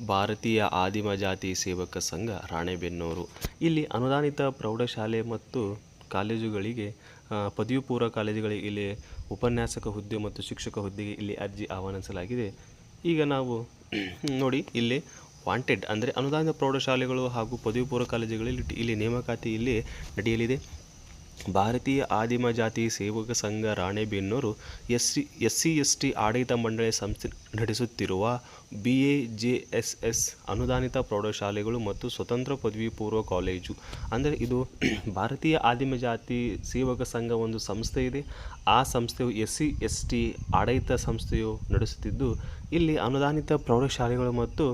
ಭಾರತೀಯ ಆದಿಮ ಜಾತಿ ಸೇವಕ ಸಂಘ ರಾಣೆಬೆನ್ನೂರು. ಇಲ್ಲಿ ಅನುದಾನಿತ ಪ್ರೌಢಶಾಲೆ ಮತ್ತು ಕಾಲೇಜುಗಳಿಗೆ ಪದವಿ ಪೂರ್ವ ಕಾಲೇಜುಗಳಿಗೆ ಇಲ್ಲಿ ಉಪನ್ಯಾಸಕ ಹುದ್ದೆ ಮತ್ತು ಶಿಕ್ಷಕ ಹುದ್ದೆಗೆ ಇಲ್ಲಿ ಅರ್ಜಿ ಆಹ್ವಾನಿಸಲಾಗಿದೆ. ಈಗ ನಾವು ನೋಡಿ, ಇಲ್ಲಿ ವಾಂಟೆಡ್ ಅಂದರೆ ಅನುದಾನಿತ ಪ್ರೌಢಶಾಲೆಗಳು ಹಾಗೂ ಪದವಿ ಪೂರ್ವ ಕಾಲೇಜುಗಳಲ್ಲಿ ಇಲ್ಲಿ ನೇಮಕಾತಿ ಇಲ್ಲಿ ನಡೆಯಲಿದೆ. ಭಾರತೀಯ ಆದಿಮ ಜಾತಿ ಸೇವಕ ಸಂಘ Ranebennur S C S C S T ಆಡಳಿತ ಮಂಡಳಿ ಸಂಸ್ಥೆ ನಡೆಸುತ್ತಿರುವ B A J S S ಅನುದಾನಿತ ಪ್ರೌಢಶಾಲೆಗಳು ಮತ್ತು ಸ್ವತಂತ್ರ ಪದವಿ ಪೂರ್ವ ಕಾಲೇಜು. ಅಂದರೆ ಇದು ಭಾರತೀಯ ಆದಿಮ ಜಾತಿ ಸೇವಕ ಸಂಘ ಒಂದು ಸಂಸ್ಥೆ ಇದೆ. ಆ ಸಂಸ್ಥೆಯು ಎಸ್ ಸಿ ಎಸ್ ಟಿ ಆಡಳಿತ ಸಂಸ್ಥೆಯು ನಡೆಸುತ್ತಿದ್ದು, ಇಲ್ಲಿ ಅನುದಾನಿತ ಪ್ರೌಢಶಾಲೆಗಳು ಮತ್ತು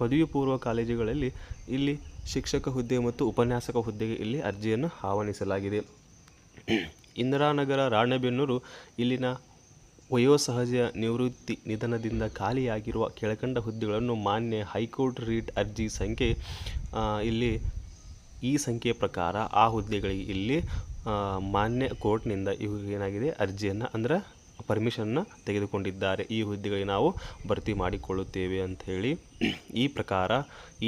ಪದವಿ ಪೂರ್ವ ಕಾಲೇಜುಗಳಲ್ಲಿ ಇಲ್ಲಿ ಶಿಕ್ಷಕ ಹುದ್ದೆ ಮತ್ತು ಉಪನ್ಯಾಸಕ ಹುದ್ದೆಗೆ ಇಲ್ಲಿ ಅರ್ಜಿಯನ್ನು ಆಹ್ವಾನಿಸಲಾಗಿದೆ. ಇಂದಿರಾನಗರ, ರಾಣೆಬೆನ್ನೂರು ಇಲ್ಲಿನ ವಯೋಸಹಜ ನಿವೃತ್ತಿ ನಿಧನದಿಂದ ಖಾಲಿಯಾಗಿರುವ ಕೆಳಕಂಡ ಹುದ್ದೆಗಳನ್ನು ಮಾನ್ಯ ಹೈಕೋರ್ಟ್ ರೀಟ್ ಅರ್ಜಿ ಸಂಖ್ಯೆ ಇಲ್ಲಿ ಈ ಸಂಖ್ಯೆ ಪ್ರಕಾರ ಆ ಹುದ್ದೆಗಳಿಗೆ ಇಲ್ಲಿ ಮಾನ್ಯ ಕೋರ್ಟ್ನಿಂದ ಇವು ಏನಾಗಿದೆ ಅರ್ಜಿಯನ್ನು ಅಂದ್ರೆ ಪರ್ಮಿಷನ್ನ ತೆಗೆದುಕೊಂಡಿದ್ದಾರೆ. ಈ ಹುದ್ದೆಗಳಿಗೆ ನಾವು ಭರ್ತಿ ಮಾಡಿಕೊಳ್ಳುತ್ತೇವೆ ಅಂತ ಹೇಳಿ ಈ ಪ್ರಕಾರ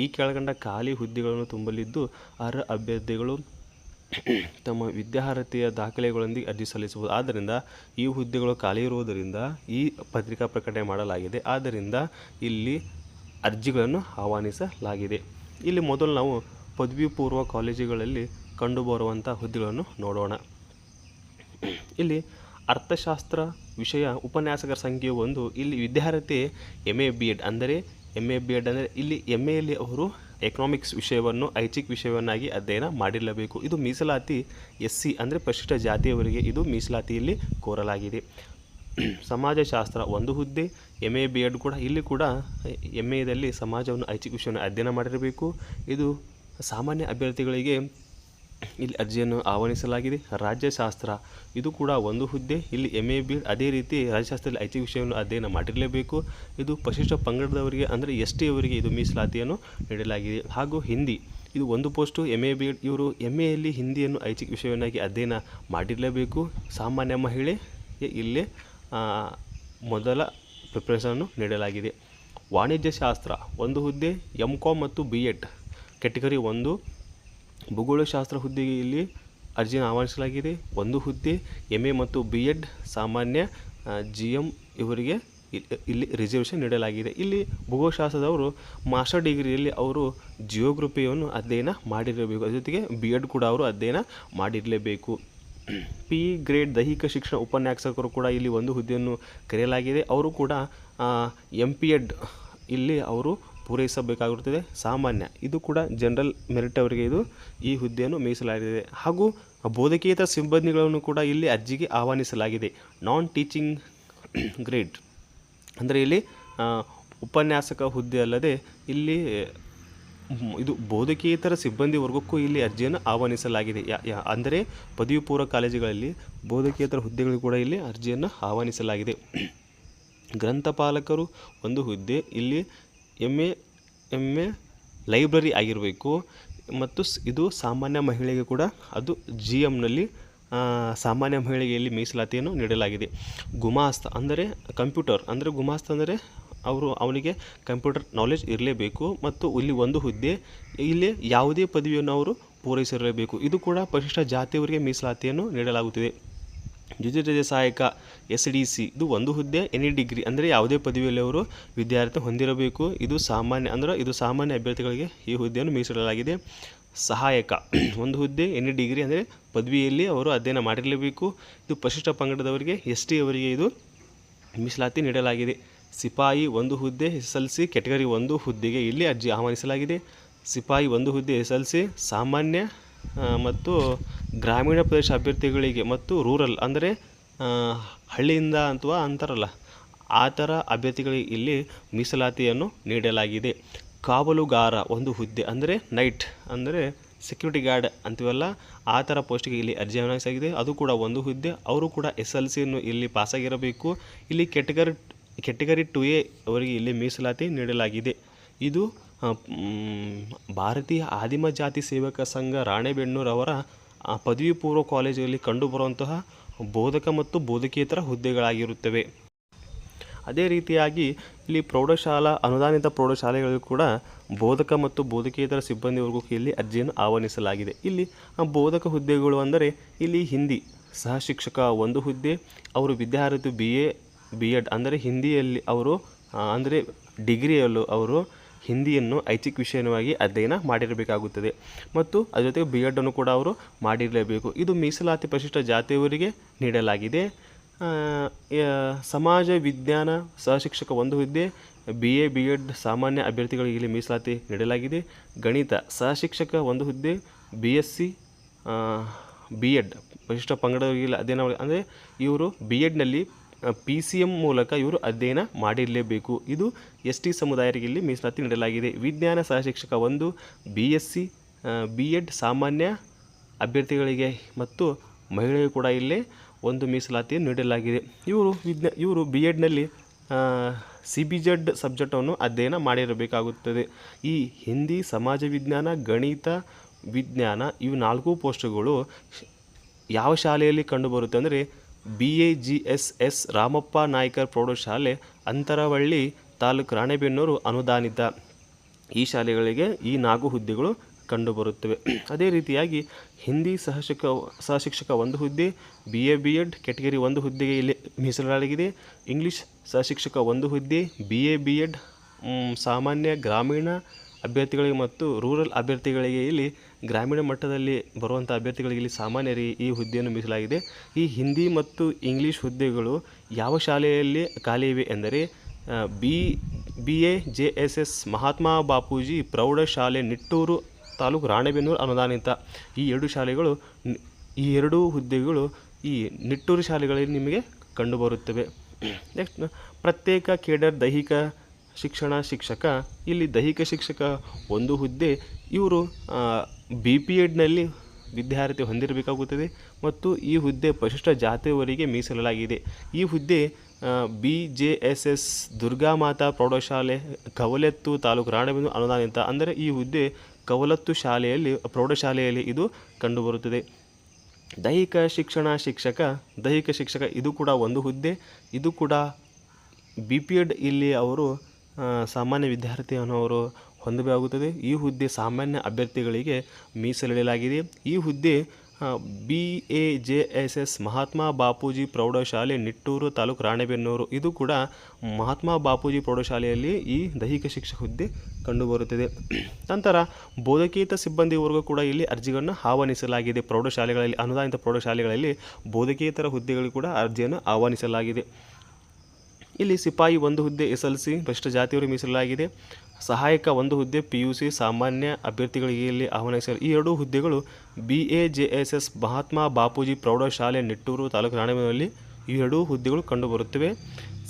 ಈ ಕೆಳಗಂಡ ಖಾಲಿ ಹುದ್ದೆಗಳನ್ನು ತುಂಬಲಿದ್ದು ಅರ್ಹ ಅಭ್ಯರ್ಥಿಗಳು ತಮ್ಮ ವಿದ್ಯಾರ್ಹತೆಯ ದಾಖಲೆಗಳೊಂದಿಗೆ ಅರ್ಜಿ ಸಲ್ಲಿಸಬಹುದು. ಆದ್ದರಿಂದ ಈ ಹುದ್ದೆಗಳು ಖಾಲಿ ಇರುವುದರಿಂದ ಈ ಪತ್ರಿಕಾ ಪ್ರಕಟಣೆ ಮಾಡಲಾಗಿದೆ. ಆದ್ದರಿಂದ ಇಲ್ಲಿ ಅರ್ಜಿಗಳನ್ನು ಆಹ್ವಾನಿಸಲಾಗಿದೆ. ಇಲ್ಲಿ ಮೊದಲು ನಾವು ಪದವಿ ಪೂರ್ವ ಕಾಲೇಜುಗಳಲ್ಲಿ ಕಂಡುಬರುವಂಥ ಹುದ್ದೆಗಳನ್ನು ನೋಡೋಣ. ಇಲ್ಲಿ ಅರ್ಥಶಾಸ್ತ್ರ ವಿಷಯ ಉಪನ್ಯಾಸಕರ ಸಂಖ್ಯೆ ಒಂದು. ಇಲ್ಲಿ ವಿದ್ಯಾರ್ಥಿ ಎಂ ಎ ಬಿ ಎಡ್ ಅಂದರೆ ಎಂ ಎ ಬಿ ಎಡ್ ಅಂದರೆ ಇಲ್ಲಿ ಎಂ ಎಯಲ್ಲಿ ಅವರು ಎಕನಾಮಿಕ್ಸ್ ವಿಷಯವನ್ನು ಐಚ್ಛಿಕ ವಿಷಯವನ್ನಾಗಿ ಅಧ್ಯಯನ ಮಾಡಿರಲೇಬೇಕು ಇದು ಮೀಸಲಾತಿ ಎಸ್ ಸಿ ಅಂದರೆ ಪರಿಶಿಷ್ಟ ಜಾತಿಯವರಿಗೆ ಇದು ಮೀಸಲಾತಿಯಲ್ಲಿ ಕೋರಲಾಗಿದೆ. ಸಮಾಜಶಾಸ್ತ್ರ ಒಂದು ಹುದ್ದೆ ಎಂ ಎ ಬಿ ಎಡ್ ಕೂಡ, ಇಲ್ಲಿ ಕೂಡ ಎಂ ಎದಲ್ಲಿ ಸಮಾಜವನ್ನು ಐಚ್ಛಿಕ ವಿಷಯವನ್ನು ಅಧ್ಯಯನ ಮಾಡಿರಬೇಕು. ಇದು ಸಾಮಾನ್ಯ ಅಭ್ಯರ್ಥಿಗಳಿಗೆ ಇಲ್ಲಿ ಅರ್ಜಿಯನ್ನು ಆಹ್ವಾನಿಸಲಾಗಿದೆ. ರಾಜ್ಯಶಾಸ್ತ್ರ, ಇದು ಕೂಡ ಒಂದು ಹುದ್ದೆ. ಇಲ್ಲಿ ಎಂ ಎ ಬಿ ಅದೇ ರೀತಿ ರಾಜ್ಯಶಾಸ್ತ್ರದಲ್ಲಿ ಐಚ್ಛಿಕ ವಿಷಯವನ್ನು ಅಧ್ಯಯನ ಮಾಡಿರಲೇಬೇಕು. ಇದು ಪರಿಶಿಷ್ಟ ಪಂಗಡದವರಿಗೆ, ಅಂದರೆ ಎಸ್ ಟಿ ಅವರಿಗೆ ಇದು ಮೀಸಲಾತಿಯನ್ನು ನೀಡಲಾಗಿದೆ. ಹಾಗೂ ಹಿಂದಿ, ಇದು ಒಂದು ಪೋಸ್ಟು ಎಂ ಎ ಬಿ ಇವರು ಎಂ ಎಯಲ್ಲಿ ಹಿಂದಿಯನ್ನು ಐಚ್ಛಿಕ ವಿಷಯವನ್ನಾಗಿ ಅಧ್ಯಯನ ಮಾಡಿರಲೇಬೇಕು. ಸಾಮಾನ್ಯ ಮಹಿಳೆ ಇಲ್ಲಿ ಮೊದಲ ಪ್ರಿಪ್ರೇಷನನ್ನು ನೀಡಲಾಗಿದೆ. ವಾಣಿಜ್ಯಶಾಸ್ತ್ರ, ಒಂದು ಹುದ್ದೆ ಎಂ ಕಾಮ್ ಮತ್ತು ಬಿ ಎಡ್ ಕೆಟಗರಿ ಒಂದು ಭೂಗೋಳಶಾಸ್ತ್ರ ಹುದ್ದೆಗೆ ಇಲ್ಲಿ ಅರ್ಜಿಯನ್ನು ಆಹ್ವಾನಿಸಲಾಗಿದೆ. ಒಂದು ಹುದ್ದೆ ಎಂ ಎ ಮತ್ತು ಬಿ ಎಡ್ ಸಾಮಾನ್ಯ ಜಿ ಎಂ ಇವರಿಗೆ ಇಲ್ಲಿ ರಿಸರ್ವೇಷನ್ ನೀಡಲಾಗಿದೆ. ಇಲ್ಲಿ ಭೂಗೋಳಶಾಸ್ತ್ರದವರು ಮಾಸ್ಟರ್ ಡಿಗ್ರಿಯಲ್ಲಿ ಅವರು ಜಿಯೋಗ್ರಫಿಯನ್ನು ಅಧ್ಯಯನ ಮಾಡಿರಬೇಕು. ಅದ್ರ ಜೊತೆಗೆ ಬಿ ಎಡ್ ಕೂಡ ಅವರು ಅಧ್ಯಯನ ಮಾಡಿರಲೇಬೇಕು. ಪಿ ಗ್ರೇಡ್ ದೈಹಿಕ ಶಿಕ್ಷಣ ಉಪನ್ಯಾಸಕರು ಕೂಡ ಇಲ್ಲಿ ಒಂದು ಹುದ್ದೆಯನ್ನು ಕರೆಯಲಾಗಿದೆ. ಅವರು ಕೂಡ ಎಂ ಪಿ ಎಡ್ ಇಲ್ಲಿ ಅವರು ಪೂರೈಸಬೇಕಾಗಿರುತ್ತದೆ. ಸಾಮಾನ್ಯ. ಇದು ಕೂಡ ಜನರಲ್ ಮೆರಿಟ್ ಅವರಿಗೆ ಇದು ಈ ಹುದ್ದೆಯನ್ನು ಮೀಸಲಾಗಿದೆ ಹಾಗೂ ಬೋಧಕೇತರ ಸಿಬ್ಬಂದಿಗಳನ್ನು ಕೂಡ ಇಲ್ಲಿ ಅರ್ಜಿಗೆ ಆಹ್ವಾನಿಸಲಾಗಿದೆ. ನಾನ್ ಟೀಚಿಂಗ್ ಗ್ರೇಡ್ ಅಂದರೆ ಇಲ್ಲಿ ಉಪನ್ಯಾಸಕ ಹುದ್ದೆ ಅಲ್ಲದೆ ಇಲ್ಲಿ, ಇದು ಬೋಧಕೇತರ ಸಿಬ್ಬಂದಿ ವರ್ಗಕ್ಕೂ ಇಲ್ಲಿ ಅರ್ಜಿಯನ್ನು ಆಹ್ವಾನಿಸಲಾಗಿದೆ. ಅಂದರೆ ಪದವಿ ಪೂರ್ವ ಕಾಲೇಜುಗಳಲ್ಲಿ ಬೋಧಕೇತರ ಹುದ್ದೆಗಳು ಕೂಡ ಇಲ್ಲಿ ಅರ್ಜಿಯನ್ನು ಆಹ್ವಾನಿಸಲಾಗಿದೆ. ಗ್ರಂಥಪಾಲಕರು ಒಂದು ಹುದ್ದೆ ಇಲ್ಲಿ M A M A library ಆಗಿರಬೇಕು ಮತ್ತು ಇದು ಸಾಮಾನ್ಯ ಮಹಿಳೆಗೆ ಕೂಡ ಅದು ಜಿ ಎಮ್ನಲ್ಲಿ ಸಾಮಾನ್ಯ ಮಹಿಳೆಗೆ ಇಲ್ಲಿ ಮೀಸಲಾತಿಯನ್ನು ನೀಡಲಾಗಿದೆ. ಗುಮಾಸ್ತ ಅಂದರೆ ಕಂಪ್ಯೂಟರ್ ಅಂದರೆ ಗುಮಾಸ್ತ ಅಂದರೆ ಅವರು, ಅವನಿಗೆ ಕಂಪ್ಯೂಟರ್ ನಾಲೆಜ್ ಇರಲೇಬೇಕು ಮತ್ತು ಇಲ್ಲಿ ಒಂದು ಹುದ್ದೆ, ಇಲ್ಲಿ ಯಾವುದೇ ಪದವಿಯನ್ನು ಅವರು ಪೂರೈಸಿರಲೇಬೇಕು. ಇದು ಕೂಡ ಪರಿಶಿಷ್ಟ ಜಾತಿಯವರಿಗೆ ಮೀಸಲಾತಿಯನ್ನು ನೀಡಲಾಗುತ್ತಿದೆ. ಜೊತೆ ಸಹಾಯಕ ಎಸ್ ಡಿ ಸಿ. ಇದು ಒಂದು ಹುದ್ದೆ, ಎನಿ ಡಿಗ್ರಿ. ಅಂದರೆ ಯಾವುದೇ ಪದವಿಯಲ್ಲಿ ಅವರು ವಿದ್ಯಾರ್ಥಿ ಹೊಂದಿರಬೇಕು. ಇದು ಸಾಮಾನ್ಯ, ಅಂದರೆ ಇದು ಸಾಮಾನ್ಯ ಅಭ್ಯರ್ಥಿಗಳಿಗೆ ಈ ಹುದ್ದೆಯನ್ನು ಮೀಸಲಾಗಿದೆ. ಸಹಾಯಕ. ಒಂದು ಹುದ್ದೆ, ಎನಿ ಡಿಗ್ರಿ. ಅಂದರೆ ಪದವಿಯಲ್ಲಿ ಅವರು ಅಧ್ಯಯನ ಮಾಡಿರಲೇಬೇಕು. ಇದು ಪರಿಶಿಷ್ಟ ಪಂಗಡದವರಿಗೆ, ಎಸ್ ಟಿ ಅವರಿಗೆ ಇದು ಮೀಸಲಾತಿ ನೀಡಲಾಗಿದೆ. ಸಿಪಾಯಿ ಒಂದು ಹುದ್ದೆ, ಎಸ್ ಎಲ್ ಸಿ ಕೆಟಗರಿ ಒಂದು ಹುದ್ದೆಗೆ ಇಲ್ಲಿ ಅರ್ಜಿ ಆಹ್ವಾನಿಸಲಾಗಿದೆ. ಸಿಪಾಯಿ ಒಂದು ಹುದ್ದೆ ಎಸ್ ಎಲ್ ಸಿ, ಸಾಮಾನ್ಯ ಮತ್ತು ಗ್ರಾಮೀಣ ಪ್ರದೇಶ ಅಭ್ಯರ್ಥಿಗಳಿಗೆ ಮತ್ತು ರೂರಲ್ ಅಂದರೆ ಹಳ್ಳಿಯಿಂದ ಅಥವಾ ಅಂತಾರಲ್ಲ, ಆ ಥರ ಅಭ್ಯರ್ಥಿಗಳಿಗೆ ಇಲ್ಲಿ ಮೀಸಲಾತಿಯನ್ನು ನೀಡಲಾಗಿದೆ. ಕಾವಲುಗಾರ ಒಂದು ಹುದ್ದೆ, ಅಂದರೆ ನೈಟ್ ಅಂದರೆ ಸೆಕ್ಯೂರಿಟಿ ಗಾರ್ಡ್ ಅಂತೀವಲ್ಲ, ಆ ಥರ ಪೋಸ್ಟಿಗೆ ಇಲ್ಲಿ ಅರ್ಜಿ ಆಗಿದೆ ಅದು ಕೂಡ ಒಂದು ಹುದ್ದೆ, ಅವರು ಕೂಡ ಎಸ್ ಎಲ್ ಸಿಯನ್ನು ಇಲ್ಲಿ ಪಾಸಾಗಿರಬೇಕು. ಇಲ್ಲಿ ಕೆಟಗರಿ ಕೆಟಗರಿ ಟು ಎ ಅವರಿಗೆ ಇಲ್ಲಿ ಮೀಸಲಾತಿ ನೀಡಲಾಗಿದೆ. ಇದು ಭಾರತೀಯ ಆದಿಮ ಜಾತಿ ಸೇವಕ ಸಂಘ ರಾಣೆಬೆನ್ನೂರವರ ಪದವಿ ಪೂರ್ವ ಕಾಲೇಜಲ್ಲಿ ಕಂಡುಬರುವಂತಹ ಬೋಧಕ ಮತ್ತು ಬೋಧಕೇತರ ಹುದ್ದೆಗಳಾಗಿರುತ್ತವೆ. ಅದೇ ರೀತಿಯಾಗಿ ಇಲ್ಲಿ ಪ್ರೌಢಶಾಲಾ, ಅನುದಾನಿತ ಪ್ರೌಢಶಾಲೆಗಳಿಗೂ ಕೂಡ ಬೋಧಕ ಮತ್ತು ಬೋಧಕೇತರ ಸಿಬ್ಬಂದಿವರೆಗೂ ಇಲ್ಲಿ ಅರ್ಜಿಯನ್ನು ಆಹ್ವಾನಿಸಲಾಗಿದೆ. ಇಲ್ಲಿ ಬೋಧಕ ಹುದ್ದೆಗಳು ಅಂದರೆ ಇಲ್ಲಿ ಹಿಂದಿ, ಸಹ ಶಿಕ್ಷಕ ಒಂದು ಹುದ್ದೆ, ಅವರು ವಿದ್ಯಾರ್ಥಿ ಬಿ ಎ, ಬಿ ಎಡ್, ಅಂದರೆ ಹಿಂದಿಯಲ್ಲಿ ಅವರು ಅಂದರೆ ಡಿಗ್ರಿಯಲ್ಲೂ ಅವರು ಹಿಂದಿಯನ್ನು ಐಚ್ಛಿಕ ವಿಷಯವಾಗಿ ಅಧ್ಯಯನ ಮಾಡಿರಬೇಕಾಗುತ್ತದೆ. ಮತ್ತು ಅದರ ಜೊತೆಗೆ ಬಿ ಎಡನ್ನು ಕೂಡ ಅವರು ಮಾಡಿರಲೇಬೇಕು. ಇದು ಮೀಸಲಾತಿ ಪರಿಶಿಷ್ಟ ಜಾತಿಯವರಿಗೆ ನೀಡಲಾಗಿದೆ. ಸಮಾಜ ವಿಜ್ಞಾನ ಸಹಶಿಕ್ಷಕ ಒಂದು ಹುದ್ದೆ ಬಿ ಎ ಬಿ ಎಡ್ ಸಾಮಾನ್ಯ ಅಭ್ಯರ್ಥಿಗಳಿಗೆ ಇಲ್ಲಿ ಮೀಸಲಾತಿ ನೀಡಲಾಗಿದೆ. ಗಣಿತ ಸಹಶಿಕ್ಷಕ ಒಂದು ಹುದ್ದೆ B S C B Ed ಪರಿಶಿಷ್ಟ ಪಂಗಡವರಿಗೆ ಅಧ್ಯಯನ ಅಂದರೆ ಇವರು ಬಿ ಎಡ್ನಲ್ಲಿ ಪಿ ಸಿ ಎಂ ಮೂಲಕ ಇವರು ಅಧ್ಯಯನ ಮಾಡಿರಲೇಬೇಕು. ಇದು ಎಸ್ ಟಿ ಸಮುದಾಯರಿಗೆ ಇಲ್ಲಿ ಮೀಸಲಾತಿ ನೀಡಲಾಗಿದೆ. ವಿಜ್ಞಾನ ಸಹಶಿಕ್ಷಕ ಒಂದು B S C B Ed ಸಾಮಾನ್ಯ ಅಭ್ಯರ್ಥಿಗಳಿಗೆ ಮತ್ತು ಮಹಿಳೆಯರು ಕೂಡ ಇಲ್ಲಿ ಒಂದು ಮೀಸಲಾತಿಯನ್ನು ನೀಡಲಾಗಿದೆ. ಇವರು ವಿಜ್ಞಾ, ಇವರು ಬಿ ಎಡ್ನಲ್ಲಿ ಸಿ ಬಿ ಜೆಡ್ ಸಬ್ಜೆಕ್ಟನ್ನು ಅಧ್ಯಯನ ಮಾಡಿರಬೇಕಾಗುತ್ತದೆ. ಈ ಹಿಂದಿ, ಸಮಾಜ ವಿಜ್ಞಾನ, ಗಣಿತ ವಿಜ್ಞಾನ ಇವು ನಾಲ್ಕು ಪೋಸ್ಟ್ಗಳು ಯಾವ ಶಾಲೆಯಲ್ಲಿ ಕಂಡುಬರುತ್ತೆ ಅಂದರೆ B A G S S Ramappa Naikar ಪ್ರೌಢಶಾಲೆ ಅಂತರವಳ್ಳಿ ತಾಲೂಕು ರಾಣೆಬೆನ್ನೂರು ಅನುದಾನಿತ ಈ ಶಾಲೆಗಳಿಗೆ ಈ ನಾಲ್ಕು ಹುದ್ದೆಗಳು ಕಂಡುಬರುತ್ತವೆ. ಅದೇ ರೀತಿಯಾಗಿ ಹಿಂದಿ ಸಹಶಿಕ್ಷಕ ಸಹಶಿಕ್ಷಕ ಒಂದು ಹುದ್ದೆ B A B Ed category ಒಂದು ಹುದ್ದೆಗೆ ಇಲ್ಲಿ ಮೀಸಲಾಗಿದೆ. ಇಂಗ್ಲೀಷ್ ಸಹಶಿಕ್ಷಕ ಒಂದು ಹುದ್ದೆ ಬಿ ಎ ಬಿ ಎಡ್ ಸಾಮಾನ್ಯ, ಗ್ರಾಮೀಣ ಅಭ್ಯರ್ಥಿಗಳಿಗೆ ಮತ್ತು ರೂರಲ್ ಅಭ್ಯರ್ಥಿಗಳಿಗೆ ಇಲ್ಲಿ ಗ್ರಾಮೀಣ ಮಟ್ಟದಲ್ಲಿ ಬರುವಂಥ ಅಭ್ಯರ್ಥಿಗಳಿಗೆ ಇಲ್ಲಿ ಸಾಮಾನ್ಯರಿಗೆ ಈ ಹುದ್ದೆಯನ್ನು ಮೀಸಲಾಗಿದೆ. ಈ ಹಿಂದಿ ಮತ್ತು ಇಂಗ್ಲೀಷ್ ಹುದ್ದೆಗಳು ಯಾವ ಶಾಲೆಯಲ್ಲಿ ಖಾಲಿ ಇವೆ ಎಂದರೆ B B A, J S S, Mahatma Bapuji ಪ್ರೌಢಶಾಲೆ, ನಿಟ್ಟೂರು ತಾಲೂಕು ರಾಣೆಬೆನ್ನೂರು ಅನುದಾನಿತ ಈ ಎರಡು ಶಾಲೆಗಳು ಈ ಎರಡೂ ಹುದ್ದೆಗಳು ಈ ನಿಟ್ಟೂರು ಶಾಲೆಗಳಲ್ಲಿ ನಿಮಗೆ ಕಂಡುಬರುತ್ತವೆ. ನೆಕ್ಸ್ಟ್ ಪ್ರತ್ಯೇಕ ಕೇಡರ್ ದೈಹಿಕ ಶಿಕ್ಷಣ ಶಿಕ್ಷಕ, ಇಲ್ಲಿ ದೈಹಿಕ ಶಿಕ್ಷಕ, ಒಂದು ಹುದ್ದೆ, ಇವರು ಬಿ ಪಿ ಎಡ್ನಲ್ಲಿ ವಿದ್ಯಾರ್ಥಿ ಹೊಂದಿರಬೇಕಾಗುತ್ತದೆ ಮತ್ತು ಈ ಹುದ್ದೆ ಪರಿಶಿಷ್ಟ ಜಾತಿಯವರಿಗೆ ಮೀಸಲಾಗಿದೆ. ಈ ಹುದ್ದೆ B J S S Durgamata ಪ್ರೌಢಶಾಲೆ, ಕವಲೆತ್ತು ತಾಲೂಕು ರಾಣಬೆಂದು ಅನುದಾನಿತ, ಅಂದರೆ ಈ ಹುದ್ದೆ ಕವಲತ್ತು ಶಾಲೆಯಲ್ಲಿ, ಪ್ರೌಢಶಾಲೆಯಲ್ಲಿ ಇದು ಕಂಡುಬರುತ್ತದೆ. ದೈಹಿಕ ಶಿಕ್ಷಣ ಶಿಕ್ಷಕ, ದೈಹಿಕ ಶಿಕ್ಷಕ, ಇದು ಕೂಡ ಒಂದು ಹುದ್ದೆ, ಇದು ಕೂಡ ಬಿ ಪಿ ಎಡ್ ಇಲ್ಲಿ ಅವರು ಸಾಮಾನ್ಯ ವಿದ್ಯಾರ್ಥಿ ಅನ್ನೋರು ಹೊಂದಬೇಕಾಗುತ್ತದೆ ಈ ಹುದ್ದೆ ಸಾಮಾನ್ಯ ಅಭ್ಯರ್ಥಿಗಳಿಗೆ ಮೀಸಲಿಡಲಾಗಿದೆ. ಈ ಹುದ್ದೆ B A J S S Mahatma Bapuji ಪ್ರೌಢಶಾಲೆ ನಿಟ್ಟೂರು ತಾಲೂಕು ರಾಣೆಬೆನ್ನೂರು. ಇದು ಕೂಡ ಮಹಾತ್ಮ ಬಾಪೂಜಿ ಪ್ರೌಢಶಾಲೆಯಲ್ಲಿ ಈ ದೈಹಿಕ ಶಿಕ್ಷಕ ಹುದ್ದೆ ಕಂಡುಬರುತ್ತದೆ. ನಂತರ ಬೋಧಕೇತ ಸಿಬ್ಬಂದಿವರೆಗೂ ಕೂಡ ಇಲ್ಲಿ ಅರ್ಜಿಗಳನ್ನು ಆಹ್ವಾನಿಸಲಾಗಿದೆ. ಪ್ರೌಢಶಾಲೆಗಳಲ್ಲಿ, ಅನುದಾನಿತ ಪ್ರೌಢಶಾಲೆಗಳಲ್ಲಿ ಬೋಧಕೇತರ ಹುದ್ದೆಗಳು ಕೂಡ ಅರ್ಜಿಯನ್ನು ಆಹ್ವಾನಿಸಲಾಗಿದೆ. ಇಲ್ಲಿ ಸಿಪಾಯಿ ಒಂದು ಹುದ್ದೆ ಎಸ್ ಎಲ್ ಸಿ ಭ್ರಷ್ಟ ಜಾತಿಯವರಿಗೆ ಮೀಸಲಾಗಿದೆ. ಸಹಾಯಕ ಒಂದು ಹುದ್ದೆ ಪಿ ಯು ಸಿ ಸಾಮಾನ್ಯ ಅಭ್ಯರ್ಥಿಗಳಿಗೆ ಇಲ್ಲಿ ಆಹ್ವಾನಿಸ ಈ ಎರಡೂ ಹುದ್ದೆಗಳು B A J S S Mahatma Bapuji ಪ್ರೌಢಶಾಲೆ, ನಿಟ್ಟೂರು ತಾಲೂಕು ರಾಣೆಬೆನ್ನೂರಲ್ಲಿ ಈ ಎರಡೂ ಹುದ್ದೆಗಳು ಕಂಡುಬರುತ್ತಿವೆ.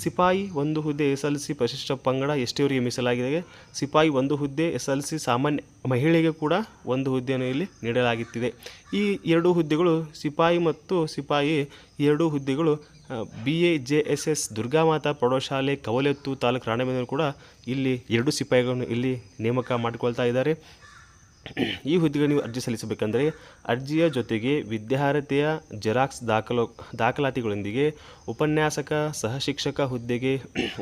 ಸಿಪಾಯಿ ಒಂದು ಹುದ್ದೆ ಎಸ್ ಎಲ್ ಸಿ ಪರಿಶಿಷ್ಟ ಪಂಗಡ ಎಸ್ ಟಿಯವರಿಗೆ ಮೀಸಲಾಗಿದೆ. ಸಿಪಾಯಿ ಒಂದು ಹುದ್ದೆ ಎಸ್ ಎಲ್ ಸಿ ಸಾಮಾನ್ಯ ಮಹಿಳೆಗೆ ಕೂಡ ಒಂದು ಹುದ್ದೆಯನ್ನು ಇಲ್ಲಿ ನೀಡಲಾಗುತ್ತಿದೆ. ಈ ಎರಡೂ ಹುದ್ದೆಗಳು ಸಿಪಾಯಿ ಮತ್ತು ಸಿಪಾಯಿ ಎರಡೂ ಹುದ್ದೆಗಳು B A J S S Durgamata ಪ್ರೌಢಶಾಲೆ ಕವಲೆತ್ತು ತಾಲೂಕು ರಾಣೆಬೆನ್ನೂರು ಕೂಡ ಇಲ್ಲಿ ಎರಡು ಸಿಪಾಯಿಗಳನ್ನು ಇಲ್ಲಿ ನೇಮಕ ಮಾಡಿಕೊಳ್ತಾ ಇದ್ದಾರೆ. ಈ ಹುದ್ದೆಗೆ ನೀವು ಅರ್ಜಿ ಸಲ್ಲಿಸಬೇಕೆಂದರೆ ಅರ್ಜಿಯ ಜೊತೆಗೆ ವಿದ್ಯಾರ್ಹತೆಯ ಜೆರಾಕ್ಸ್ ದಾಖಲು, ದಾಖಲಾತಿಗಳೊಂದಿಗೆ ಉಪನ್ಯಾಸಕ, ಸಹಶಿಕ್ಷಕ ಹುದ್ದೆಗೆ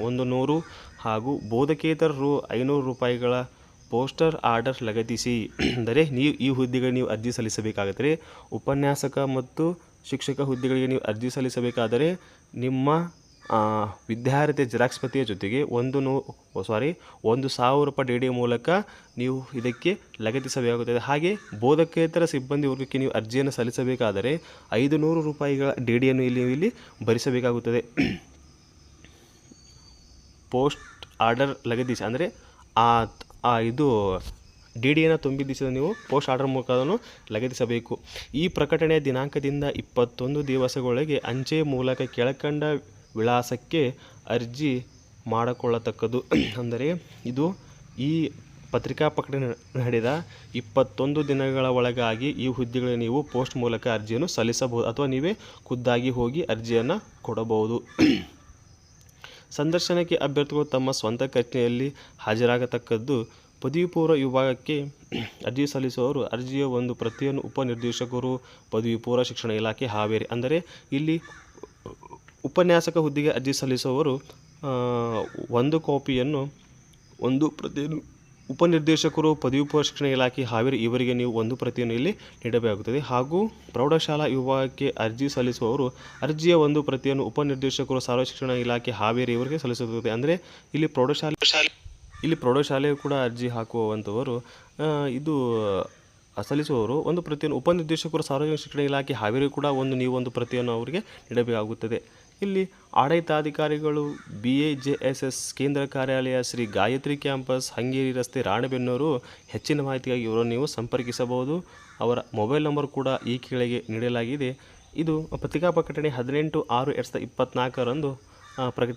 ಒಂದು ನೂರು ಹಾಗೂ ಬೋಧಕೇತರ ರು ಐನೂರು ರೂಪಾಯಿಗಳ ಪೋಸ್ಟರ್ ಆರ್ಡರ್ ಲಗತ್ತಿಸಿ. ಅಂದರೆ ನೀವು ಈ ಹುದ್ದೆಗೆ ನೀವು ಅರ್ಜಿ ಸಲ್ಲಿಸಬೇಕಾದರೆ ಉಪನ್ಯಾಸಕ ಮತ್ತು ಶಿಕ್ಷಕ ಹುದ್ದೆಗಳಿಗೆ ನೀವು ಅರ್ಜಿ ಸಲ್ಲಿಸಬೇಕಾದರೆ ನಿಮ್ಮ ವಿದ್ಯಾರ್ಥಿ ಜೆರಾಕ್ಸ್ ಪ್ರತಿಯ ಜೊತೆಗೆ ಒಂದು ನೂ, ಸಾರಿ, ಒಂದು ಸಾವಿರ ರೂಪಾಯಿ ಡಿ ಡಿ ಮೂಲಕ ನೀವು ಇದಕ್ಕೆ ಲಗತ್ತಿಸಬೇಕಾಗುತ್ತದೆ. ಹಾಗೆ ಬೋಧಕೇತರ ಸಿಬ್ಬಂದಿ ವರ್ಗಕ್ಕೆ ನೀವು ಅರ್ಜಿಯನ್ನು ಸಲ್ಲಿಸಬೇಕಾದರೆ ಐದು ನೂರು ರೂಪಾಯಿಗಳ ಡಿ ಡಿಯನ್ನು ಇಲ್ಲಿ ಇಲ್ಲಿ ಭರಿಸಬೇಕಾಗುತ್ತದೆ. ಪೋಸ್ಟ್ ಆರ್ಡರ್ ಲಗತ್ತಿಸಿ, ಅಂದರೆ ಆ, ಇದು ಡಿ ಡಿಯನ್ನು ತುಂಬಿದಿಸಿದ ನೀವು ಪೋಸ್ಟ್ ಆರ್ಡರ್ ಮೂಲಕ ಅದನ್ನು ಲಗತ್ತಿಸಬೇಕು. ಈ ಪ್ರಕಟಣೆಯ ದಿನಾಂಕದಿಂದ ಇಪ್ಪತ್ತೊಂದು ದಿವಸಗಳೊಳಗೆ ಅಂಚೆ ಮೂಲಕ ಕೆಳಕಂಡ ವಿಳಾಸಕ್ಕೆ ಅರ್ಜಿ ಮಾಡಿಕೊಳ್ಳತಕ್ಕದ್ದು. ಅಂದರೆ ಇದು ಈ ಪತ್ರಿಕಾ ಪ್ರಕಟಣೆ ನಡೆದ ಇಪ್ಪತ್ತೊಂದು ದಿನಗಳ ಒಳಗಾಗಿ ಈ ಹುದ್ದೆಗಳಿಗೆ ನೀವು ಪೋಸ್ಟ್ ಮೂಲಕ ಅರ್ಜಿಯನ್ನು ಸಲ್ಲಿಸಬಹುದು ಅಥವಾ ನೀವೇ ಖುದ್ದಾಗಿ ಹೋಗಿ ಅರ್ಜಿಯನ್ನು ಕೊಡಬಹುದು. ಸಂದರ್ಶನಕ್ಕೆ ಅಭ್ಯರ್ಥಿಗಳು ತಮ್ಮ ಸ್ವಂತ ಕಚೇರಿಯಲ್ಲಿ ಹಾಜರಾಗತಕ್ಕದ್ದು ಪದವಿ ಪೂರ್ವ ವಿಭಾಗಕ್ಕೆ ಅರ್ಜಿ ಸಲ್ಲಿಸುವವರು ಅರ್ಜಿಯ ಒಂದು ಪ್ರತಿಯನ್ನು ಉಪನಿರ್ದೇಶಕರು ಪದವಿ ಪೂರ್ವ ಶಿಕ್ಷಣ ಇಲಾಖೆ, ಹಾವೇರಿ. ಅಂದರೆ ಇಲ್ಲಿ ಉಪನ್ಯಾಸಕ ಹುದ್ದೆಗೆ ಅರ್ಜಿ ಸಲ್ಲಿಸುವವರು ಒಂದು ಕಾಪಿಯನ್ನು, ಒಂದು ಪ್ರತಿಯನ್ನು ಉಪನಿರ್ದೇಶಕರು ಪದವಿ ಪೂರ್ವ ಶಿಕ್ಷಣ ಇಲಾಖೆ, ಹಾವೇರಿ, ಇವರಿಗೆ ನೀವು ಒಂದು ಪ್ರತಿಯನ್ನು ಇಲ್ಲಿ ನೀಡಬೇಕಾಗುತ್ತದೆ. ಹಾಗೂ ಪ್ರೌಢಶಾಲಾ ವಿಭಾಗಕ್ಕೆ ಅರ್ಜಿ ಸಲ್ಲಿಸುವವರು ಅರ್ಜಿಯ ಒಂದು ಪ್ರತಿಯನ್ನು ಉಪನಿರ್ದೇಶಕರು, ಸಾರ್ವಜನಿಕ ಶಿಕ್ಷಣ ಇಲಾಖೆ, ಹಾವೇರಿ ಇವರಿಗೆ ಸಲ್ಲಿಸುತ್ತದೆ ಅಂದರೆ ಇಲ್ಲಿ ಪ್ರೌಢಶಾಲೆ ಇಲ್ಲಿ ಪ್ರೌಢಶಾಲೆಯು ಕೂಡ ಅರ್ಜಿ ಹಾಕುವಂಥವರು ಇದು ಸಲ್ಲಿಸುವವರು. ಒಂದು ಪ್ರತಿಯನ್ನು ಉಪನಿರ್ದೇಶಕರು ಸಾರ್ವಜನಿಕ ಶಿಕ್ಷಣ ಇಲಾಖೆ ಹಾವೇರಿ ಕೂಡ ಒಂದು ನೀವು ಒಂದು ಪ್ರತಿಯನ್ನು ಅವರಿಗೆ ನೀಡಬೇಕಾಗುತ್ತದೆ. ಇಲ್ಲಿ ಆಡಳಿತಾಧಿಕಾರಿಗಳು B A J S S ಕೇಂದ್ರ ಕಾರ್ಯಾಲಯ ಶ್ರೀ ಗಾಯತ್ರಿ ಕ್ಯಾಂಪಸ್ ಹಂಗೇರಿ ರಸ್ತೆ ರಾಣೆಬೆನ್ನೂರು ಹೆಚ್ಚಿನ ಮಾಹಿತಿಗಾಗಿ ಇವರನ್ನು ನೀವು ಸಂಪರ್ಕಿಸಬಹುದು. ಅವರ ಮೊಬೈಲ್ ನಂಬರ್ ಕೂಡ ಈ ಕೆಳಗೆ ನೀಡಲಾಗಿದೆ. ಇದು ಪತ್ರಿಕಾ ಪ್ರಕಟಣೆ ಹದಿನೆಂಟು ಆರು ಎರಡು ಸಾವಿರದ ಇಪ್ಪತ್ತ್ನಾಲ್ಕರಂದು ಆ, ಪ್ರಕಟ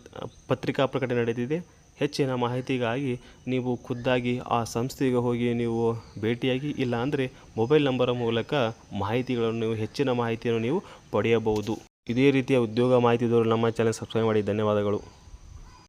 ಪತ್ರಿಕಾ ಪ್ರಕಟಣೆ ನಡೆದಿದೆ. ಹೆಚ್ಚಿನ ಮಾಹಿತಿಗಾಗಿ ನೀವು ಖುದ್ದಾಗಿ ಆ ಸಂಸ್ಥೆಗೆ ಹೋಗಿ ನೀವು ಭೇಟಿಯಾಗಿ ಇಲ್ಲಾಂದರೆ ಮೊಬೈಲ್ ನಂಬರ್ ಮೂಲಕ ಮಾಹಿತಿಗಳನ್ನು ನೀವು, ಹೆಚ್ಚಿನ ಮಾಹಿತಿಯನ್ನು ನೀವು ಪಡೆಯಬಹುದು. ಇದೇ ರೀತಿಯ ಉದ್ಯೋಗ ಮಾಹಿತಿ ನಮ್ಮ ಚಾನಲ್ ಸಬ್ಸ್ಕ್ರೈಬ್ ಮಾಡಿ. ಧನ್ಯವಾದಗಳು.